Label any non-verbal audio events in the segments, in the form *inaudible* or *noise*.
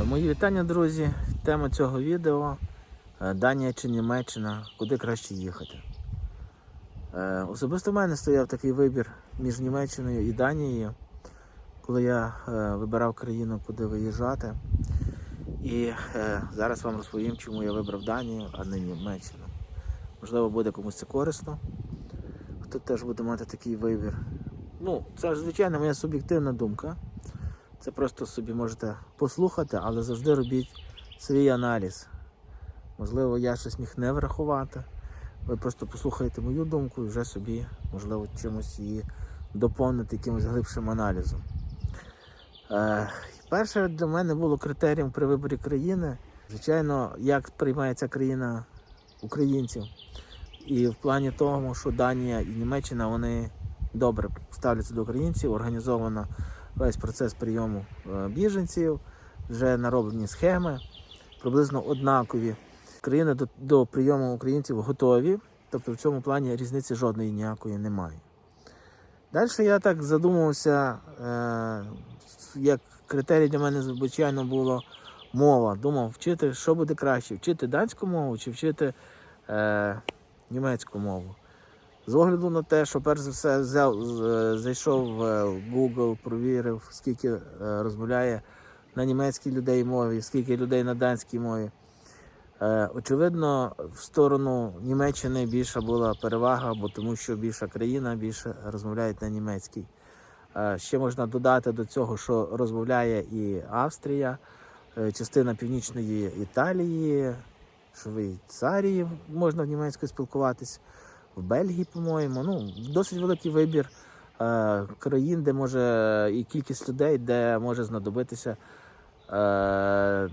Е, Мої вітання, друзі. Тема цього відео е, Данія чи Німеччина, куди краще їхати. Е, Особисто в мене стояв такий вибір між Німеччиною і Данією, коли я вибирав країну, куди виїжджати. І зараз вам розповім, чому я вибрав Данію, а не Німеччину. Можливо, буде комусь це корисно. Хто теж буде мати такий вибір. Ну, це звичайно, моя суб'єктивна думка. Це просто собі можете послухати, але завжди робіть свій аналіз. Можливо, я щось міг не врахувати. Ви просто послухаєте мою думку і вже собі, можливо, чимось її доповнити якимось глибшим аналізом. Е, перше для мене було критерієм при виборі країни, звичайно, як приймається країна українців. І в плані того, що Данія і Німеччина вони добре ставляться до українців, організовано весь процес прийому е, біженців, вже нароблені схеми, приблизно однакові. Країни до, до прийому українців готові, тобто в цьому плані різниці жодної ніякої немає. Далі я так задумався, е, як критерій для мене, звичайно, було мова. Думав, вчити, що буде краще, вчити данську мову чи вчити е, німецьку мову. З огляду на те, що перш за все взяв, зайшов в Google, провірив, скільки е, розмовляє на німецькій людей мові, скільки людей на данській мові. Е, Очевидно, в сторону Німеччини більша була перевага, бо тому що більша країна більше розмовляє на німецькій. Е, Ще можна додати до цього, що розмовляє і Австрія, е, частина північної Італії, Швейцарії можна в німецькою спілкуватись в Бельгії, по-моєму. Ну, досить великий вибір е, країн, де може і кількість людей, де може знадобитися е,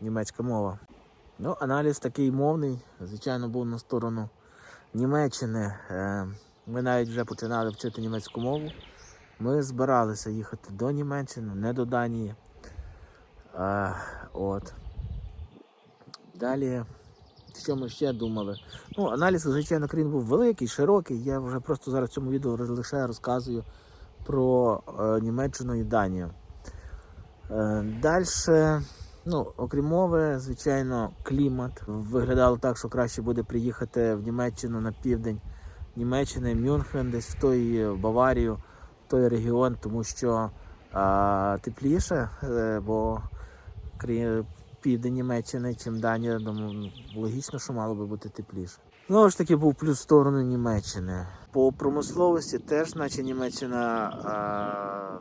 німецька мова. Ну, аналіз такий мовний, звичайно, був на сторону Німеччини. Е, ми навіть вже починали вчити німецьку мову. Ми збиралися їхати до Німеччини, не до Данії. Е, от. Далі, що ми ще думали? Ну, аналіз, звичайно, країн був великий, широкий. Я вже просто зараз в цьому відео лише розказую про е, Німеччину і Данію. Е, Далі, ну, окрім мови, звичайно, клімат. Виглядало так, що краще буде приїхати в Німеччину на південь Німеччини, Мюнхен, десь в той Баварію, в той регіон, тому що е, тепліше, е, бо південь Німеччини, чим Данія, думаю, логічно, що мало би бути тепліше. Знову ж таки, був плюс в сторону Німеччини. По промисловості теж, наче Німеччина а,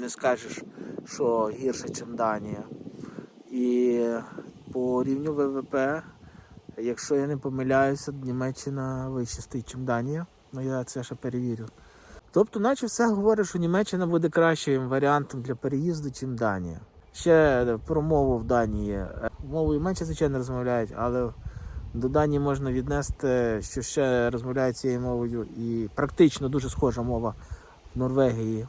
не скажеш, що гірше, ніж Данія. І по рівню ВВП, якщо я не помиляюся, Німеччина вище стоїть, ніж Данія. Ну я це ще перевірю. Тобто, наче все говорить, що Німеччина буде кращим варіантом для переїзду, ніж Данія. Ще про мову в Данії. Мовою менше, звичайно, розмовляють, але до Данії можна віднести, що ще розмовляють цією мовою і практично дуже схожа мова в Норвегії.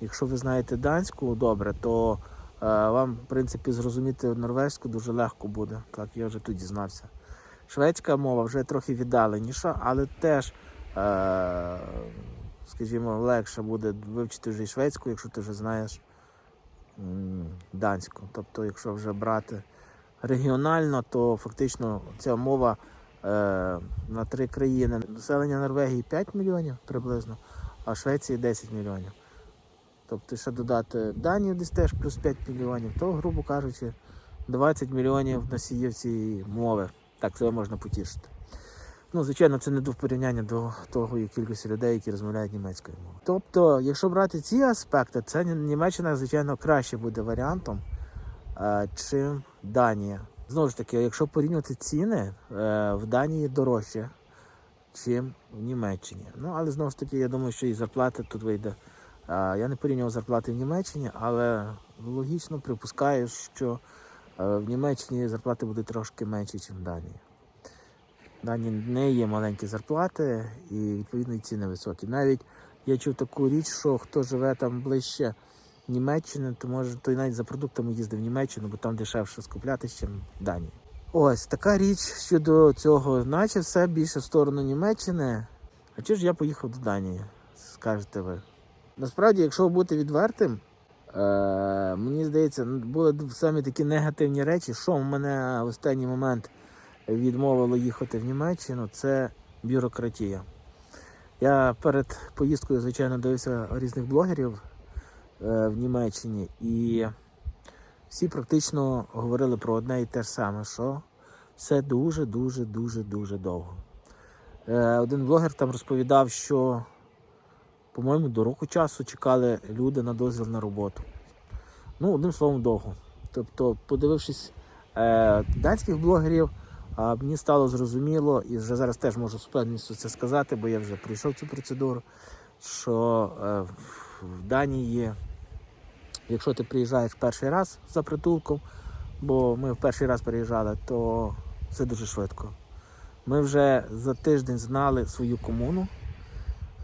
Якщо ви знаєте данську добре, то е, вам, в принципі, зрозуміти норвезьку дуже легко буде, так я вже тут дізнався. Шведська мова вже трохи віддаленіша, але теж, е, скажімо, легше буде вивчити вже і шведську, якщо ти вже знаєш данську. Тобто, якщо вже брати регіонально, то фактично ця мова е, на три країни. Населення Норвегії 5 мільйонів приблизно, а Швеції 10 мільйонів. Тобто, ще додати Данію десь теж плюс 5 мільйонів, то, грубо кажучи, 20 мільйонів носіїв цієї мови. Так себе можна потішити. Ну, звичайно, це не до порівняння до того і кількості людей, які розмовляють німецькою мовою. Тобто, якщо брати ці аспекти, це Німеччина, звичайно, краще буде варіантом, е, чим Данія. Знову ж таки, якщо порівнювати ціни, е, в Данії дорожче, чим в Німеччині. Ну, але знову ж таки, я думаю, що і зарплати тут вийде. Е, Я не порівнював зарплати в Німеччині, але логічно припускаю, що в Німеччині зарплати будуть трошки менші, ніж в Данії. В Данії не є маленькі зарплати і відповідно ціни високі. Навіть я чув таку річ, що хто живе там ближче Німеччини, то може той навіть за продуктами їздив в Німеччину, бо там дешевше скупляти, ніж в Данії. Ось така річ щодо цього, наче все більше в сторону Німеччини. А чого ж я поїхав до Данії, скажете ви? Насправді, якщо бути відвертим, Е, мені здається, ну, були самі такі негативні речі, що в мене в останній момент відмовило їхати в Німеччину, це бюрократія. Я перед поїздкою, звичайно, дивився різних блогерів е, в Німеччині, і всі практично говорили про одне і те ж саме, що все дуже, дуже, дуже, дуже довго. Е, один блогер там розповідав, що, по-моєму, до року часу чекали люди на дозвіл на роботу. Ну, одним словом, довго. Тобто, подивившись е, данських блогерів, а мені стало зрозуміло, і вже зараз теж можу з певністю це сказати, бо я вже пройшов цю процедуру, що е, в Данії, якщо ти приїжджаєш перший раз за притулком, бо ми в перший раз приїжджали, то це дуже швидко. Ми вже за тиждень знали свою комуну.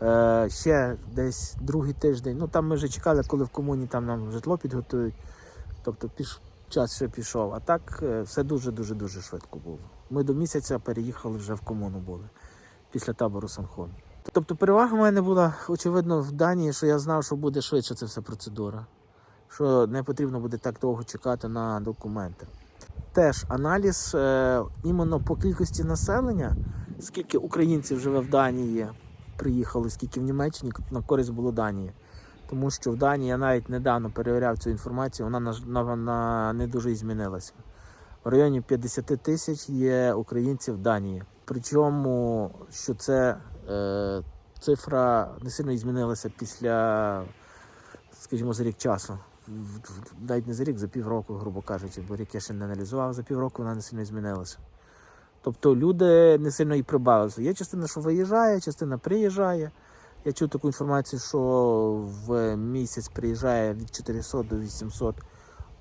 Е, ще десь другий тиждень. Ну там ми вже чекали, коли в комуні там нам житло підготують. Тобто піш, час ще пішов. А так е, все дуже-дуже дуже швидко було. Ми до місяця переїхали вже в комуну були після табору Санхон. Тобто перевага в мене була, очевидно, в Данії, що я знав, що буде швидше ця вся процедура, що не потрібно буде так довго чекати на документи. Теж аналіз е, іменно по кількості населення, скільки українців живе в Данії, приїхали, скільки в Німеччині на користь було Данії. Тому що в Данії я навіть недавно перевіряв цю інформацію, вона на, на, вона не дуже змінилася. В районі 50 тисяч є українців в Данії. Причому, що це е, цифра не сильно змінилася після, скажімо, за рік часу. Навіть не за рік, за півроку, грубо кажучи, бо рік я ще не аналізував, за півроку вона не сильно змінилася. Тобто люди не сильно і прибавилися. Є частина, що виїжджає, частина приїжджає. Я чув таку інформацію, що в місяць приїжджає від 400 до 800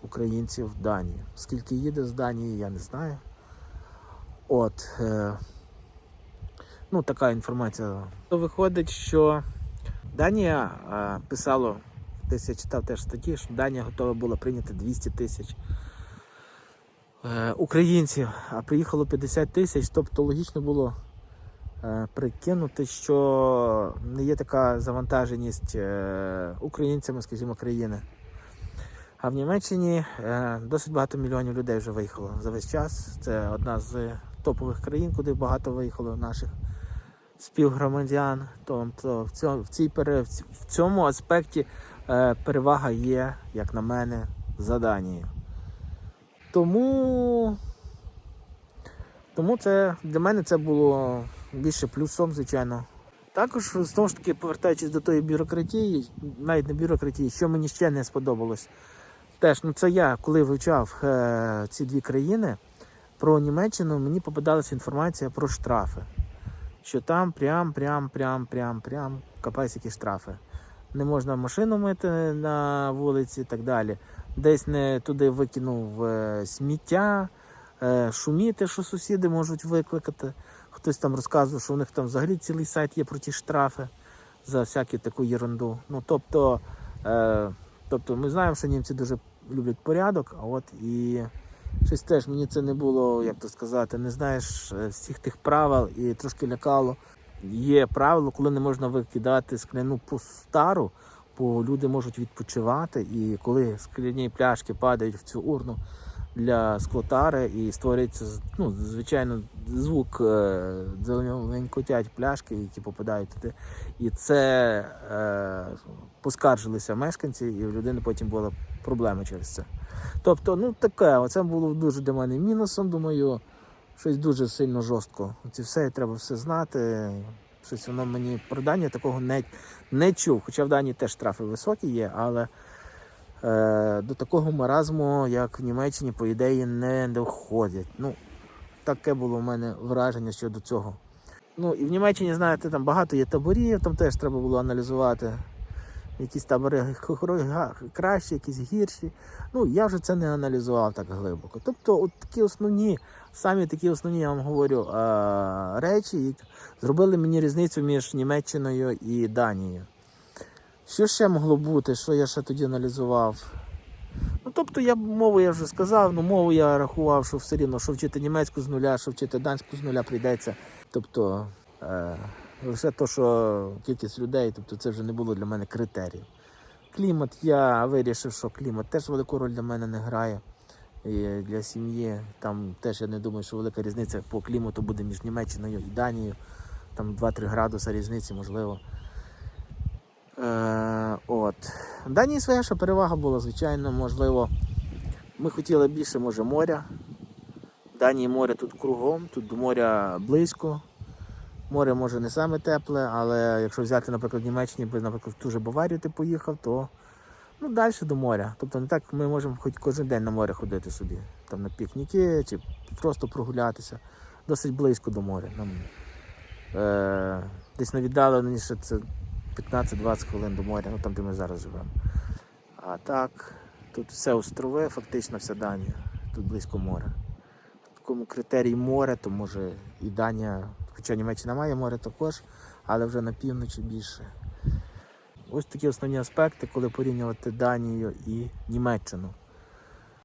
українців в Данію. Скільки їде з Данії, я не знаю. От. Е, ну, така інформація. То виходить, що Данія е, писало, десь я читав теж статті, що Данія готова була прийняти 200 тисяч е, українців, а приїхало 50 тисяч, тобто логічно було е, прикинути, що не є така завантаженість е, українцями, скажімо, країни. А в Німеччині е, досить багато мільйонів людей вже виїхало за весь час. Це одна з топових країн, куди багато виїхало наших співгромадян. Тобто в цьому, в цій, в цьому аспекті е, перевага є, як на мене, за Данією. Тому, тому це для мене це було більше плюсом, звичайно. Також, знову ж таки, повертаючись до тої бюрократії, навіть не бюрократії, що мені ще не сподобалось. Теж, ну це я, коли вивчав е, ці дві країни, про Німеччину мені попадалася інформація про штрафи. Що там прям, прям, прям, прям, прям капець які штрафи. Не можна машину мити на вулиці і так далі. Десь не туди викинув е, сміття, е, шуміти, що сусіди можуть викликати. Хтось там розказував, що у них там взагалі цілий сайт є про ті штрафи за всяку таку ерунду. Ну, тобто, е, тобто ми знаємо, що німці дуже люблять порядок, а от і щось теж мені це не було, як то сказати, не знаєш е, всіх тих правил і трошки лякало. Є правило, коли не можна викидати скляну пустару, бо люди можуть відпочивати, і коли скляні пляшки падають в цю урну для склотари і створюється ну, звичайно звук е, зеленькотять пляшки, які попадають туди. І це е, поскаржилися мешканці, і в людини потім була проблема через це. Тобто, ну таке, оце було дуже для мене мінусом. Думаю, щось дуже сильно жорстко. Це все треба все знати. Щось воно мені про Данію такого не, не чув. Хоча в Данії теж штрафи високі є, але е, до такого маразму, як в Німеччині, по ідеї, не доходять. Ну, таке було в мене враження щодо цього. Ну і в Німеччині, знаєте, там багато є таборів, там теж треба було аналізувати. Якісь табори *laughs* кращі, якісь гірші. Ну, я вже це не аналізував так глибоко. Тобто, от такі основні, самі такі основні, я вам говорю, речі, які зробили мені різницю між Німеччиною і Данією. Що ще могло бути, що я ще тоді аналізував? Ну, тобто, я мову я вже сказав, ну мову я рахував, що все рівно, що вчити німецьку з нуля, що вчити данську з нуля прийдеться. Тобто, е, лише то, що кількість людей, тобто це вже не було для мене критеріїв. Клімат, я вирішив, що клімат теж велику роль для мене не грає. І для сім'ї там теж я не думаю, що велика різниця по клімату буде між Німеччиною і Данією. Там 2-3 градуси різниці, можливо. Е, от. Данії своя ще перевага була, звичайно, можливо. Ми хотіли більше, може, моря. В Данії море тут кругом, тут до моря близько. Море може не саме тепле, але якщо взяти, наприклад, в Німеччині, наприклад, в ту же Баварію ти поїхав, то ну, далі до моря. Тобто не так ми можемо хоч кожен день на море ходити собі. Там на пікніки чи просто прогулятися. Досить близько до моря. Нам, е, десь на віддаленіше це 15-20 хвилин до моря, ну там, де ми зараз живемо. А так, тут все острови, фактично вся Данія. Тут близько моря. В такому критерії море, то може і Данія, хоча Німеччина має море також, але вже на півночі більше. Ось такі основні аспекти, коли порівнювати Данію і Німеччину.